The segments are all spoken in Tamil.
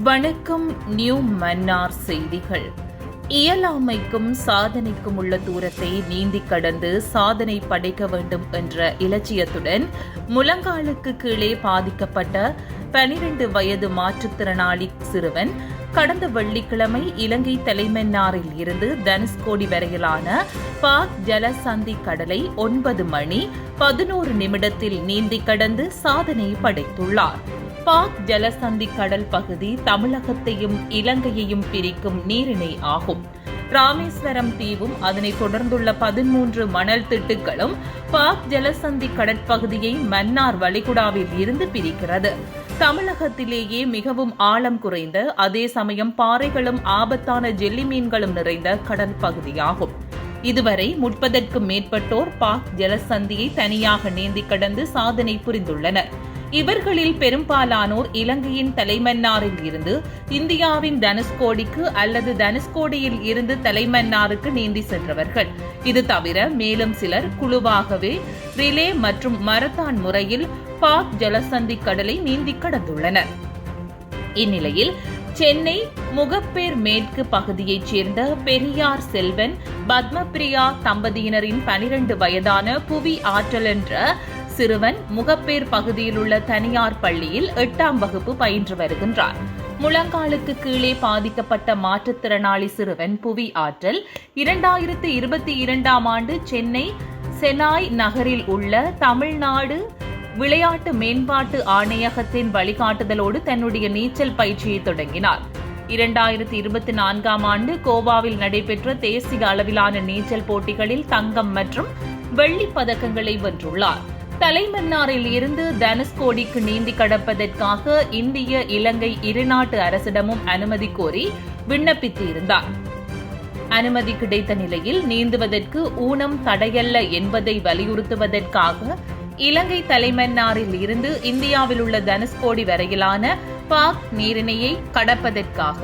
வணக்கம் நியூ மன்னார் செய்திகள். இயலாமைக்கும் சாதனைக்கும் உள்ள தூரத்தை நீந்தி கடந்து சாதனை படைக்க வேண்டும் என்ற இலட்சியத்துடன் முழங்காலுக்கு கீழே பாதிக்கப்பட்ட பனிரெண்டு வயது மாற்றுத்திறனாளி சிறுவன் கடந்த வெள்ளிக்கிழமை இலங்கை தலைமன்னாரில் இருந்து தனுஷ்கோடி வரையிலான பாக் ஜலசந்தி கடலை ஒன்பது மணி பதினோரு நிமிடத்தில் நீந்தி கடந்து சாதனை படைத்துள்ளார். பாக் ஜலசந்தி கடல் பகுதி தமிழகத்தையும் இலங்கையையும் பிரிக்கும் நீரிணை ஆகும். ராமேஸ்வரம் தீவும் அதனைத் தொடர்ந்துள்ள பதிமூன்று மணல் திட்டுகளும் பாக் ஜலசந்தி கடற்பகுதியை மன்னார் வளைகுடாவில் இருந்து பிரிக்கிறது. தமிழகத்திலேயே மிகவும் ஆழம் குறைந்த அதே சமயம் பாறைகளும் ஆபத்தான ஜெல்லி மீன்களும் நிறைந்த கடல் பகுதியாகும். இதுவரை முப்பதற்கும் மேற்பட்டோர் பாக் ஜலசந்தியை தனியாக நீந்தி கடந்து சாதனை புரிந்துள்ளனர். இவர்களில் பெரும்பாலானோர் இலங்கையின் தலைமன்னாரில் இருந்து இந்தியாவின் தனுஷ்கோடிக்கு அல்லது தனுஷ்கோடியில் இருந்து தலைமன்னாருக்கு நீந்தி சென்றவர்கள். இது தவிர மேலும் சிலர் குழுவாகவே ரிலே மற்றும் மரத்தான் முறையில் பாக் ஜலசந்தி கடலை நீந்தி கடந்துள்ளனர். இந்நிலையில் சென்னை முகப்பேர் மேற்கு பகுதியைச் சேர்ந்த பெரியார் செல்வன் பத்மபிரியா தம்பதியினரின் பனிரண்டு வயதான புவி ஆற்றல் என்ற சிறுவன் முகப்பேர் பகுதியில் உள்ள தனியார் பள்ளியில் எட்டாம் வகுப்பு பயின்று வருகின்றார். முழங்காலுக்கு கீழே பாதிக்கப்பட்ட மாற்றுத்திறனாளி சிறுவன் புவி ஆற்றல் இரண்டாயிரத்து இருபத்தி இரண்டாம் ஆண்டு சென்னை செனாய் நகரில் உள்ள தமிழ்நாடு விளையாட்டு மேம்பாட்டு ஆணையகத்தின் வழிகாட்டுதலோடு தன்னுடைய நீச்சல் பயிற்சியை தொடங்கினார். இரண்டாயிரத்தி இருபத்தி நான்காம் ஆண்டு கோவாவில் நடைபெற்ற தேசிய அளவிலான நீச்சல் போட்டிகளில் தங்கம் மற்றும் வெள்ளிப் பதக்கங்களை வென்றுள்ளார். தலைமன்னாரில் இருந்து தனுஷ்கோடிக்கு நீந்தி கடப்பதற்காக இந்திய இலங்கை இருநாட்டு அரசிடமும் அனுமதி கோரி விண்ணப்பித்து இருந்தார் அனுமதி கிடைத்த நிலையில் நீந்துவதற்கு ஊனம் தடையல்ல என்பதை வலியுறுத்துவதற்காக இலங்கை தலைமன்னாரில் இருந்து இந்தியாவில் உள்ள தனுஷ்கோடி வரையிலான பாக் நீரிணையை கடப்பதற்காக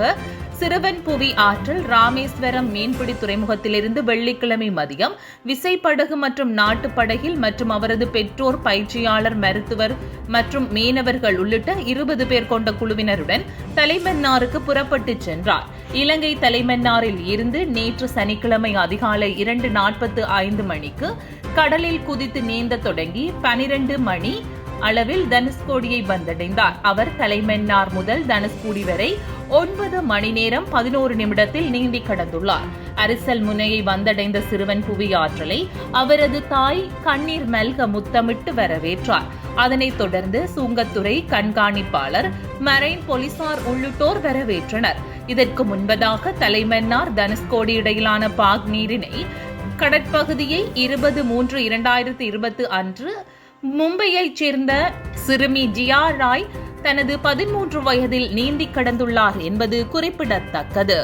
சிறுவன் புவி ஆற்றல் ராமேஸ்வரம் மீன்பிடி துறைமுகத்திலிருந்து வெள்ளிக்கிழமை மதியம் விசைப்படகு மற்றும் நாட்டுப்படகில் மற்றும் அவரது பெற்றோர் பயிற்சியாளர் மருத்துவர் மற்றும் மீனவர்கள் உள்ளிட்ட இருபது பேர் கொண்ட குழுவினருடன் தலைமன்னாருக்கு புறப்பட்டு சென்றார். இலங்கை தலைமன்னாரில் இருந்து நேற்று சனிக்கிழமை அதிகாலை இரண்டு நாற்பத்து ஐந்து மணிக்கு கடலில் குதித்து நீந்த தொடங்கி பனிரெண்டு மணி அளவில் தனுஷ்கோடியை வந்தடைந்தார். அவர் தலைமன்னார் முதல் தனுஷ்கோடி வரை ஒன்பது மணி நேரம் பதினோரு நிமிடத்தில் நீந்தி கடந்துள்ளார். அரிசல் முனையை வந்தடைந்த சிறுவன் புவி ஆற்றலை அவரது தாய் கண்ணீர் மல்க முத்தமிட்டு வரவேற்றார். அதனைத் தொடர்ந்து சுங்கத்துறை கண்காணிப்பாளர் மரைன் போலீசார் உள்ளிட்டோர் வரவேற்றனர். இதற்கு முன்பதாக தலைமன்னார் தனுஷ்கோடி இடையிலான பாக் நீரினை கடற்பகுதியை இருபது மூன்று இரண்டாயிரத்தி இருபத்து அன்று மும்பையைச் சேர்ந்த சிறுமி ஜியா ராய் தனது பதிமூன்று வயதில் நீந்தி கடந்துள்ளார் என்பது குறிப்பிடத்தக்கது.